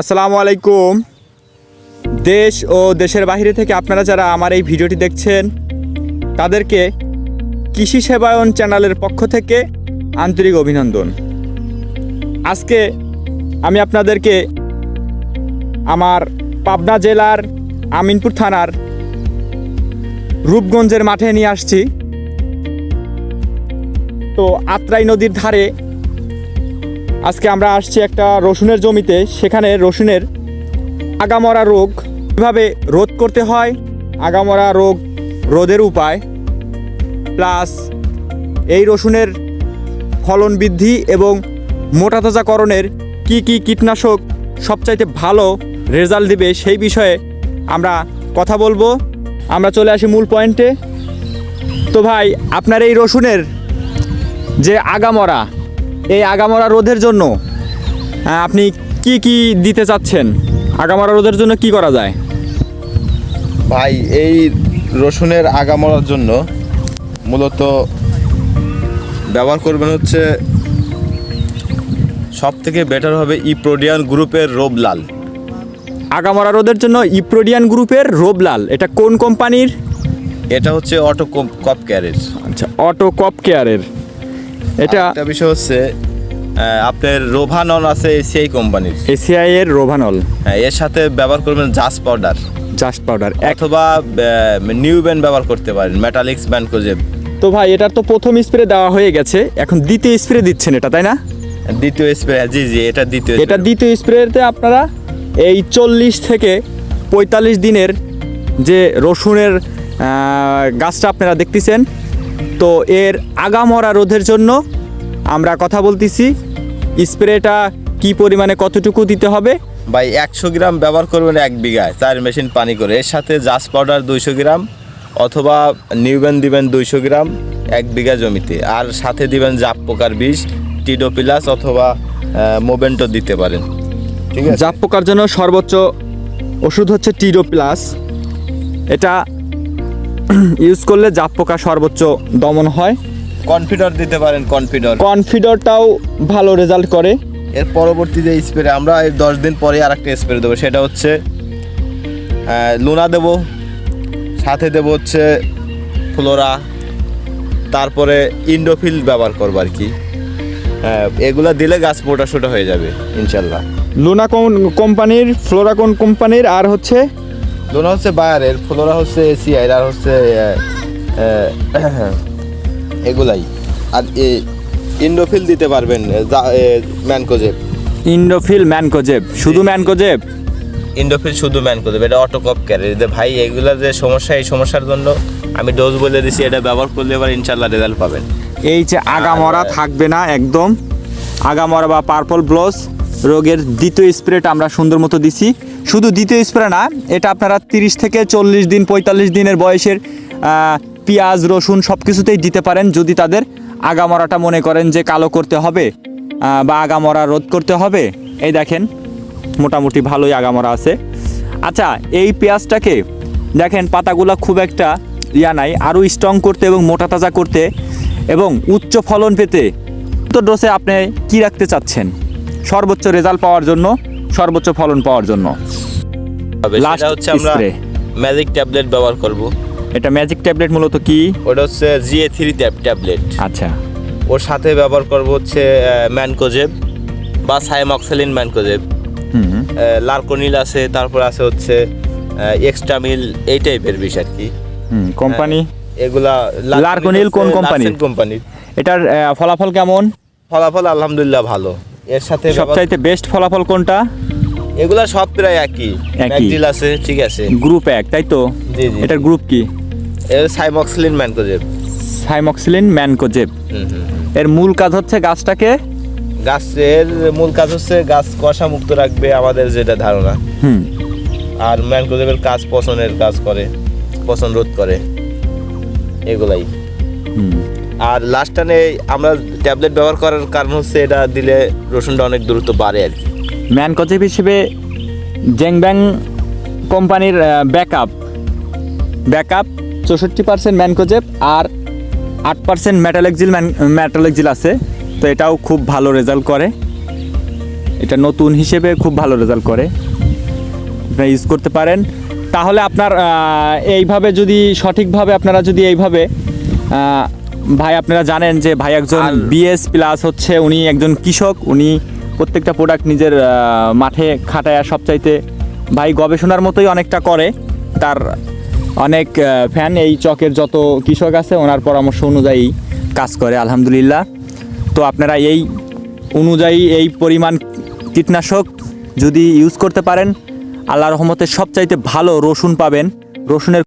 আসসালামু আলাইকুম। দেশ ও দেশের বাইরে থেকে আপনারা যারা আমার এই ভিডিওটি দেখছেন, তাদেরকে কৃষি সেবায়ন চ্যানেলের পক্ষ থেকে আন্তরিক অভিনন্দন। আজকে আমি আপনাদেরকে আমার পাবনা জেলার আমিনপুর থানার রূপগঞ্জের মাঠে নিয়ে আসছি। তো আত্রাই নদীর ধারে আজকে আমরা আসছি একটা রসুনের জমিতে। সেখানে রসুনের আগামরা রোগ কীভাবে রোধ করতে হয়, আগামরা রোগ রোধের উপায়, প্লাস এই রসুনের ফলন বৃদ্ধি এবং মোটা তাজাকরণের কী কী কীটনাশক সবচাইতে ভালো রেজাল্ট দিবে সেই বিষয়ে আমরা কথা বলব। আমরা চলে আসি মূল পয়েন্টে। তো ভাই, আপনার এই রসুনের যে আগামরা এই আগামরা রোধের জন্য আপনি কি কি দিতে চাচ্ছেন? আগামরা রোধের জন্য কি করা যায়? ভাই এই রসুনের আগা মরার জন্য মূলত ব্যবহার করবেন হচ্ছে সব থেকে বেটার হবে ইপ্রোডিয়ান গ্রুপের রোবলাল। আগামরা রোধের জন্য ইপ্রোডিয়ান গ্রুপের রোবলাল এটা কোন কোম্পানির? এটা হচ্ছে অটো কপ ক্যারেজ আচ্ছা অটো কপ কেয়ারের এটা একটা বিষয় হচ্ছে আপনার রোভানল আছে এসিআই কোম্পানির। এসিআই এর রোভানল। হ্যাঁ এর সাথে ব্যবহার করবেন জাস্ট পাউডার। জাস্ট পাউডার অথবা নিউ ব্যান্ড ব্যবহার করতে পারেন মেটালিক্স ব্যান্ড কোজেব তো ভাই এটার তো প্রথম স্প্রে দেওয়া হয়ে গেছে এখন দ্বিতীয় স্প্রে দিচ্ছেন এটা তাই না? দ্বিতীয় স্প্রে জি জি এটা দ্বিতীয় এটা দ্বিতীয় স্প্রেতে আপনারা এই চল্লিশ থেকে পঁয়তাল্লিশ দিনের যে রসুনের গাছটা আপনারা দেখতেছেন তো এর আগামরা রোধের জন্য আমরা কথা বলতেছি স্প্রেটা কি পরিমাণে কতটুকু দিতে হবে? ভাই একশো গ্রাম ব্যবহার করবেন এক বিঘায়। চার মেশিন পানি করে। এর সাথে জাস পাউডার দুইশো গ্রাম অথবা নিউবেন দিবেন দুইশো গ্রাম এক বিঘা জমিতে। আর সাথে দিবেন জাপ পোকার বিষ টিডো প্লাস অথবা মোবেন্টো দিতে পারেন। ঠিক আছে? জাপ পোকার জন্য সর্বোচ্চ ওষুধ হচ্ছে টিডো প্লাস এটা ইউজ করলে জাপ পোকা সর্বোচ্চ দমন হয়। কনফিডর দিতে পারেন কনফিডর কনফিডরটাও ভালো রেজাল্ট করে। এর পরবর্তী যে স্প্রে আমরা এই দশ দিন পরে আর একটা স্প্রে দেবো সেটা হচ্ছে লুনা দেবো সাথে দেবো হচ্ছে ফ্লোরা তারপরে ইন্ডোফিল ব্যবহার করব আর কি। এগুলো দিলে গাছ মোটা সোটা হয়ে যাবে ইনশাল্লাহ। লুনা কোন কোম্পানির ফ্লোরা কোন কোম্পানির আর হচ্ছে? লুনা হচ্ছে বায়ারের ফ্লোরা হচ্ছে এসিআই আর হচ্ছে এগুলাই। আর ইন্ডোফিল দিতে পারবেন ম্যানকোজেব। ইন্ডোফিল ম্যানকোজেব। শুধু ম্যানকোজেব? ইন্ডোফিল শুধু ম্যান করে দেবে এটা অটো কপ ক্যারি যে ভাই এগুলো যে সমস্যা এই সমস্যার জন্য আমি ডোজ বলে দিছি এটা ব্যবহার করলে এবার ইনশাল্লাহ রেজাল্ট পাবেন। এই যে আগামরা থাকবে না একদম আগামরা বা পার্পল ব্লস রোগের দ্বিতীয় স্প্রেটা আমরা সুন্দর মতো দিছি। শুধু দ্বিতীয় স্প্রে না এটা আপনারা তিরিশ থেকে চল্লিশ দিন পঁয়তাল্লিশ দিনের বয়সের পেঁয়াজ রসুন সব কিছুতেই দিতে পারেন যদি তাদের আগামরাটা মনে করেন যে কালো করতে হবে বা আগামরা রোধ করতে হবে। এই দেখেন মোটামুটি ভালোই আগামরা আছে। আচ্ছা এই পেঁয়াজটাকে দেখেন পাতাগুলো খুব একটা ইয়া নাই আরও স্ট্রং করতে এবং মোটা তাজা করতে এবং উচ্চ ফলন পেতে তো ডোসে আপনি কি রাখতে চাচ্ছেন? সর্বোচ্চ রেজাল্ট পাওয়ার জন্য সর্বোচ্চ ফলন পাওয়ার জন্য। Last সেটা হচ্ছে আমরা। ম্যাজিক ট্যাবলেট ব্যবহার করব। এটা ম্যাজিক ট্যাবলেট মূলত কি? ওটা হচ্ছে জিএ থ্রি ট্যাবলেট আচ্ছা। ওর সাথে ব্যবহার করব হচ্ছে ম্যানকোজেব বা সাইমক্সেলিন ম্যানকোজেব। লার্কোনিল আছে তারপর আছে হচ্ছে এক্সট্রামিল এই টাইপের বিষ আর কি। হুম কোম্পানি? এগুলা লার্কোনিল কোন কোম্পানির? কোম্পানির। এটার ফলাফল কেমন? ফলাফল আলহামদুলিল্লাহ ভালো। এর সাথে সবচাইতে বেস্ট ফলাফল কোনটা? এগুলা সব প্রায় একই। একই। আছে ঠিক আছে। গ্রুপ এক তাই তো? এটার গ্রুপ কি? Cymoxanil mancozeb. Cymoxanil mancozeb. এর মূল কাজ হচ্ছে গাছটাকে? গাছের মূল কাজ হচ্ছে গাছ কষা মুক্ত রাখবে আমাদের যেটা ধারণা। হুম। আর ম্যানকোজেবের কাজ পচনের কাজ করে পচন রোধ করে। এগুলাই। আর লাস্ট টানে আমরা ট্যাবলেট ব্যবহার করার কারণ হচ্ছে এটা দিলে রসুনটা অনেক দ্রুত বাড়ে আর কি। ম্যানকোজেব হিসেবে জেংব্যাং কোম্পানির ব্যাকআপ ব্যাকআপ চৌষট্টি পার্সেন্ট ম্যানকোজেব আর আট পার্সেন্ট ম্যাটালেকজিল ম্যান ম্যাটালেকজিল আছে। তো এটাও খুব ভালো রেজাল্ট করে। এটা নতুন হিসেবে খুব ভালো রেজাল্ট করে। আপনারা ইউজ করতে পারেন। তাহলে আপনার এইভাবে যদি সঠিকভাবে আপনারা যদি এইভাবে ভাই আপনারা জানেন যে ভাই একজন বিএস প্লাস হচ্ছে উনি একজন কৃষক উনি প্রত্যেকটা প্রোডাক্ট নিজের মাঠে খাটায় সবচাইতে ভাই গবেষণার মতোই অনেকটা করে। তার অনেক ফ্যান এই চকের যত কৃষক আছে, ওনার পরামর্শ অনুযায়ী কাজ করে, আলহামদুলিল্লাহ। তো আপনারা এই অনুযায়ী এই পরিমাণ কীটনাশক যদি ইউজ করতে পারেন, আল্লাহ রহমতে সবচাইতে ভালো রসুন পাবেন। রসুনের